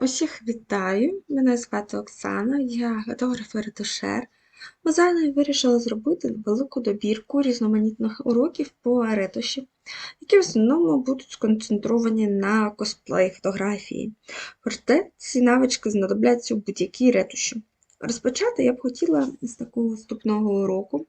Усіх вітаю! Мене звати Оксана, я фотограф і ретушер. Анною вирішили зробити велику добірку різноманітних уроків по ретуші, які в основному будуть сконцентровані на косплей фотографії. Проте ці навички знадобляться у будь-якій ретуші. Розпочати я б хотіла з такого вступного уроку.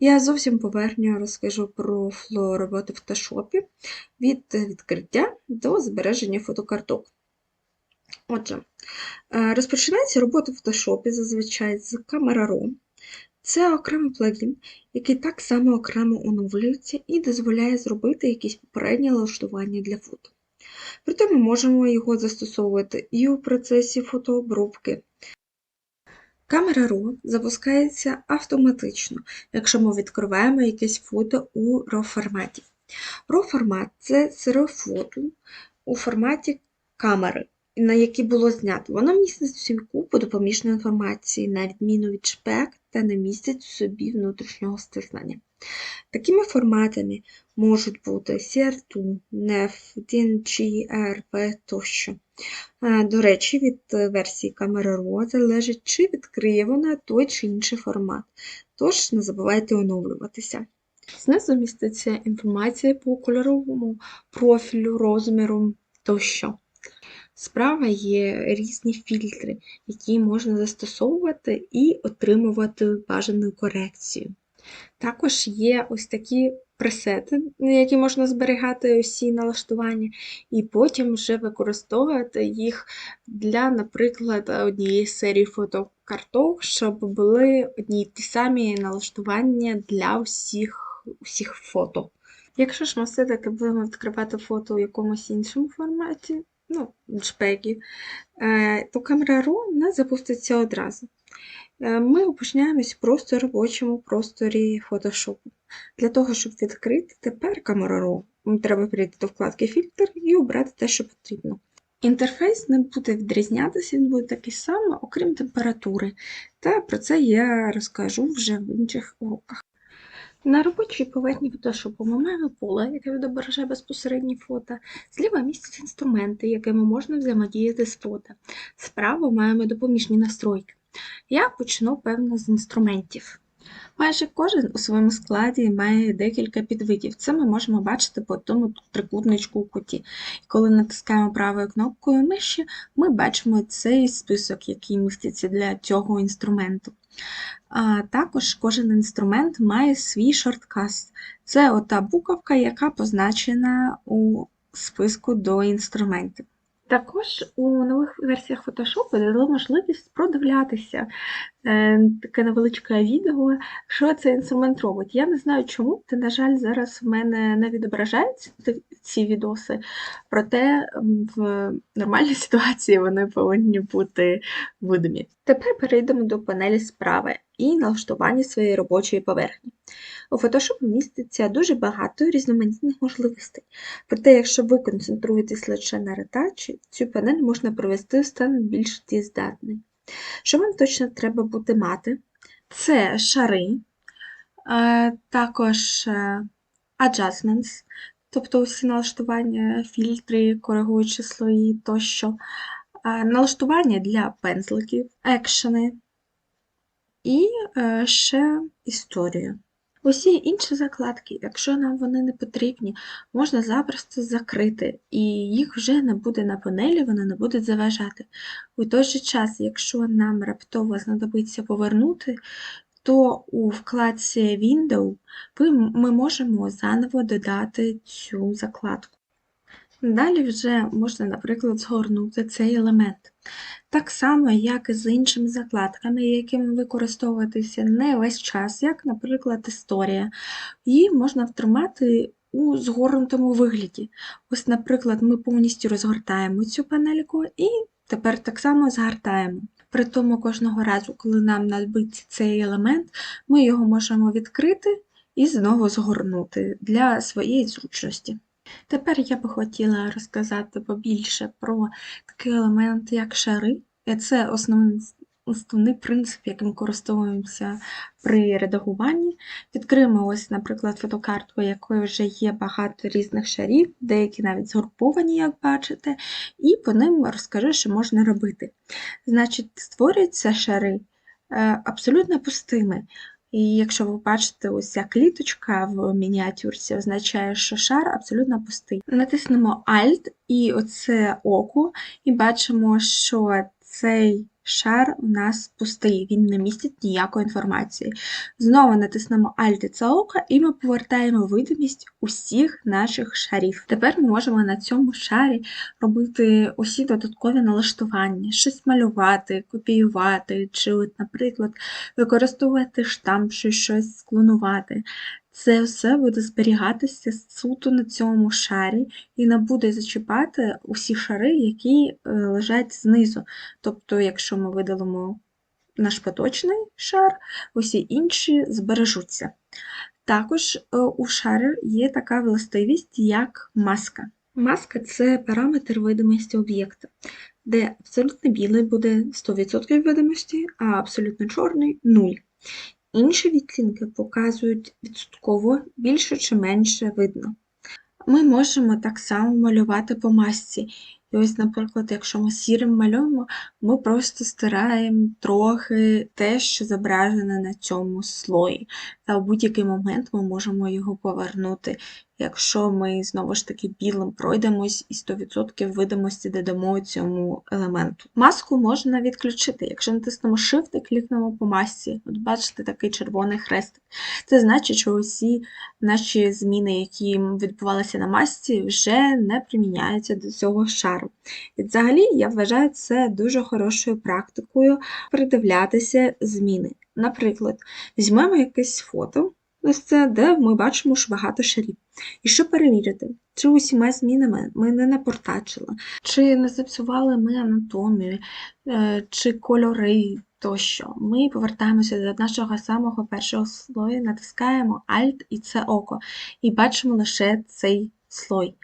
Я зовсім поверхньо розкажу про флоу роботи в фотошопі від відкриття до збереження фотокарток. Отже, е, розпочинається робота в фотошопі зазвичай з Camera Raw. Це окремий плагін, який так само окремо оновлюється і дозволяє зробити якісь попередні налаштування для фото. Проте ми можемо його застосовувати і у процесі фотообробки. Камера RAW запускається автоматично, якщо ми відкриваємо якесь фото у RAW форматі. RAW формат це сире фото у форматі камери на які було знято. Воно містить у собі купу допоміжної інформації, на відміну від шпек, та не містить у собі внутрішнього стиснення. Такими форматами можуть бути CR2, NEF, DNG, ARP тощо. До речі, від версії камери RAW залежить, чи відкриє вона той чи інший формат. Тож не забувайте оновлюватися. Знизу міститься інформація по кольоровому профілю, розміру тощо. Справа є різні фільтри, які можна застосовувати і отримувати бажану корекцію. Також є ось такі пресети, які можна зберігати усі налаштування, і потім вже використовувати їх для, наприклад, однієї серії фотокарток, щоб були одні й ті самі налаштування для всіх, всіх фото. Якщо ж ми все-таки будемо відкривати фото у якомусь іншому форматі, ну, JPEG, е, то камера RAW не запуститься одразу. Е, ми опиняємось просто в робочому просторі фотошопу. Для того, щоб відкрити тепер камеру RAW, треба перейти до вкладки Фільтр і обрати те, що потрібно. Інтерфейс не буде відрізнятися, він буде такий самий, окрім температури. Та про це я розкажу вже в інших уроках. На робочій поверхні фотошопу ми маємо поле, яке відображає безпосередні фото. Зліва містять інструменти, якими можна взаємодіяти з фото. Справа маємо допоміжні настройки. Я почну, певно, з інструментів. Майже кожен у своєму складі має декілька підвидів. Це ми можемо бачити по тому трикутничку у куті. І коли натискаємо правою кнопкою миші, ми бачимо цей список, який міститься для цього інструменту. А Також кожен інструмент має свій шорткаст. Це ота буковка, яка позначена у списку до інструментів. Також у нових версіях Photoshop дали можливість продивлятися е, таке невеличке відео, що цей інструмент робить. Я не знаю чому, та, на жаль, зараз в мене не відображаються ці відоси, проте в нормальній ситуації вони повинні бути видимі. Тепер перейдемо до панелі справи і налаштування своєї робочої поверхні. У Photoshop міститься дуже багато різноманітних можливостей, проте, якщо ви концентруєтесь лише на ретачі, цю панель можна провести в стан більш дієздатний. Що вам точно треба буде мати? Це шари, також е, adjustments, тобто усі налаштування, фільтри, коригуючі слої тощо, налаштування для пензликів, екшени і е, ще історію. Усі інші закладки, якщо нам вони не потрібні, можна запросто закрити, і їх вже не буде на панелі, вони не будуть заважати. У той же час, якщо нам раптово знадобиться повернути, то у вкладці Window ми можемо заново додати цю закладку. Далі вже можна, наприклад, згорнути цей елемент. Так само, як і з іншими закладками, якими використовуватися не весь час, як, наприклад, історія. Її можна втримати у згорнутому вигляді. Ось, наприклад, ми повністю розгортаємо цю панельку і тепер так само згортаємо. При тому кожного разу, коли нам надбиться цей елемент, ми його можемо відкрити і знову згорнути для своєї зручності. Тепер я би хотіла розказати побільше про такий елемент, як шари. Це основний основний принцип, яким користуємося при редагуванні. Відкриємо ось, наприклад, фотокартку, якої вже є багато різних шарів, деякі навіть згруповані, як бачите, і по ним розкажу, що можна робити. Значить, створюються шари е, абсолютно пустими. І якщо ви бачите, ось ця кліточка в мініатюрці означає, що шар абсолютно пустий. Натиснемо Alt і оце око, і бачимо, що цей шар у нас пустий, він не містить ніякої інформації. Знову натиснемо Alt і око, і ми повертаємо видимість усіх наших шарів. Тепер ми можемо на цьому шарі робити усі додаткові налаштування, щось малювати, копіювати, чи, наприклад, використовувати штамп, чи щось склонувати. Це все буде зберігатися суто на цьому шарі і не буде зачіпати усі шари, які е, лежать знизу. Тобто, якщо ми видалимо наш поточний шар, усі інші збережуться. Також е, у шарі є така властивість, як маска. Маска це параметр видимості об'єкта, де абсолютно білий буде 100% видимості, а абсолютно чорний 0. Інші відтінки показують відсотково більше чи менше видно. Ми можемо так само малювати по масці. І ось, наприклад, якщо ми сірим малюємо, ми просто стираємо трохи те, що зображене на цьому слої. Та в будь-який момент ми можемо його повернути якщо ми знову ж таки білим пройдемось і 100% видимості додамо цьому елементу. Маску можна відключити, якщо натиснемо Shift і клікнемо по масці, от бачите такий червоний хрестик. Це значить, що усі наші зміни, які відбувалися на масці, вже не приміняються до цього шару. І взагалі, я вважаю це дуже хорошою практикою придивлятися зміни. Наприклад, візьмемо якесь фото. Ось це, де ми бачимо що багато шарів. І що перевірити, чи усіма змінами ми не напортачили, чи не зіпсували ми анатомію, е, чи кольори тощо. Ми повертаємося до нашого самого першого слою, натискаємо Alt і це око, і бачимо лише цей слой.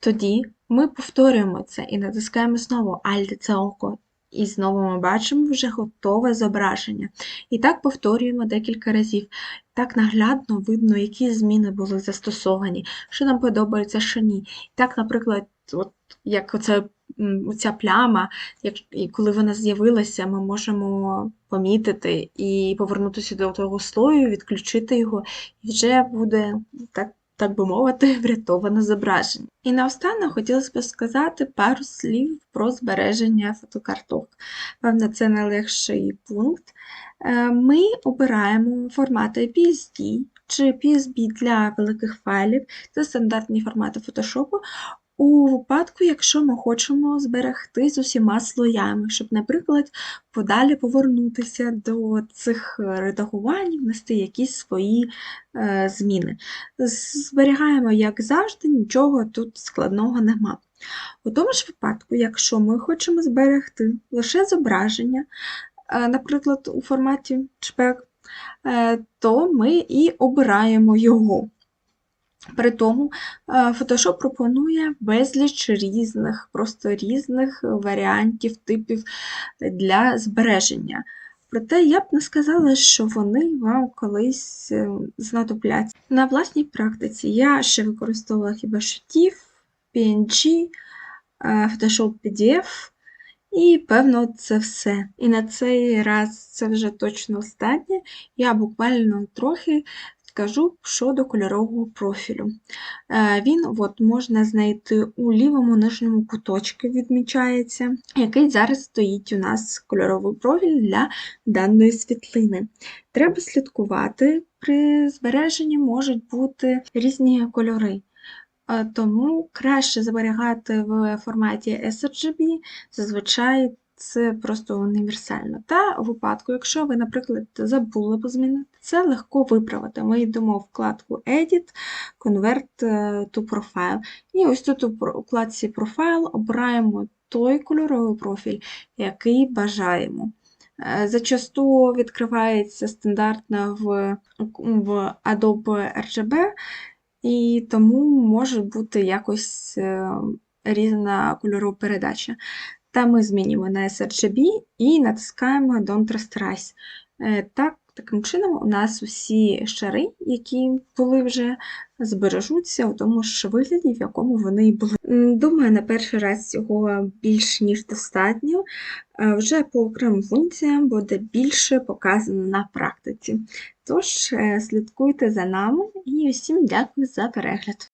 Тоді ми повторюємо це і натискаємо знову Alt і це око. І знову ми бачимо вже готове зображення. І так повторюємо декілька разів. Так наглядно видно, які зміни були застосовані, що нам подобається, що ні. Так, наприклад, от як оце, ця пляма, як, і коли вона з'явилася, ми можемо помітити і повернутися до того слою, відключити його, і вже буде так так би мовити, врятоване зображення. І наостанок хотілося б сказати пару слів про збереження фотокарток. Певно, це найлегший пункт. Е, ми обираємо формати PSD чи PSB для великих файлів, це стандартні формати фотошопу. У випадку, якщо ми хочемо зберегти з усіма слоями, щоб, наприклад, подалі повернутися до цих редагувань, внести якісь свої е, зміни. Зберігаємо, як завжди, нічого тут складного нема. У тому ж випадку, якщо ми хочемо зберегти лише зображення, е, наприклад, у форматі JPEG, е, то ми і обираємо його. При тому е, Photoshop пропонує безліч різних, просто різних варіантів, типів для збереження. Проте я б не сказала, що вони вам колись е, знадобляться. На власній практиці я ще використовувала хіба що TIFF, PNG, е, Photoshop PDF, і, певно, це все. І на цей раз це вже точно останнє. Я буквально трохи скажу щодо кольорового профілю. Е, він от, можна знайти у лівому нижньому куточку, відмічається, який зараз стоїть у нас кольоровий профіль для даної світлини. Треба слідкувати, при збереженні можуть бути різні кольори. Е, тому краще зберігати в форматі sRGB, зазвичай це просто універсально. Та у випадку, якщо ви, наприклад, забули позмінити, це легко виправити. Ми йдемо в вкладку Edit, Convert е, to Profile. І ось тут у вкладці Profile обираємо той кольоровий профіль, який бажаємо. Е, зачасту відкривається стандартно в в Adobe RGB, і тому може бути якось е, різна кольорова передача. Та ми змінюємо на sRGB і натискаємо Don't Rasterize. Е, Так, таким чином у нас усі шари, які були вже, збережуться у тому ж вигляді, в якому вони і були. Думаю, на перший раз цього більш ніж достатньо. Е, Вже по окремим функціям буде більше показано на практиці. Тож, е, слідкуйте за нами і усім дякую за перегляд.